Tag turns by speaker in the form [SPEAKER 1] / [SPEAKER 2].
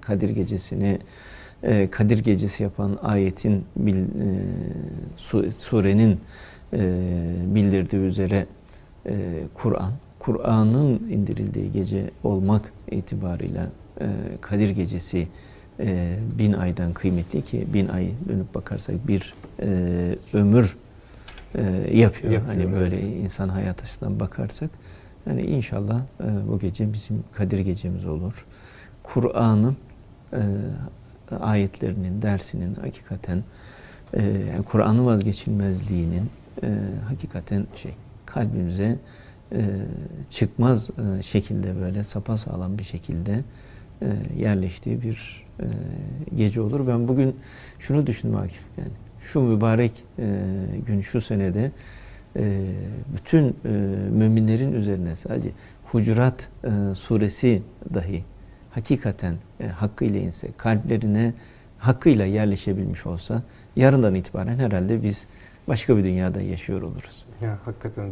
[SPEAKER 1] Kadir Gecesi'ni e, Kadir Gecesi yapan ayetin e, su- surenin e, bildirdiği üzere Kur'an, Kur'an'ın indirildiği gece olmak itibarıyla Kadir Gecesi bin aydan kıymetli ki bin ay dönüp bakarsak bir ömür yapıyor.
[SPEAKER 2] Yapıyor,
[SPEAKER 1] Hani böyle
[SPEAKER 2] evet.
[SPEAKER 1] insan hayat açısından bakarsak. Yani inşallah bu gece bizim Kadir Gecemiz olur. Kur'an'ın e, ayetlerinin, dersinin hakikaten e, yani Kur'an'ın vazgeçilmezliğinin e, hakikaten şey kalbimize e, çıkmaz e, şekilde böyle sapasağlam bir şekilde e, yerleştiği bir e, gece olur. Ben bugün şunu düşündüm Akif yani şu mübarek e, gün şu senede e, bütün e, müminlerin üzerine sadece Hucurat e, suresi dahi hakikaten e, hakkıyla inse, kalplerine hakkıyla yerleşebilmiş olsa yarından itibaren herhalde biz başka bir dünyada yaşıyor oluruz.
[SPEAKER 2] Ya hakikaten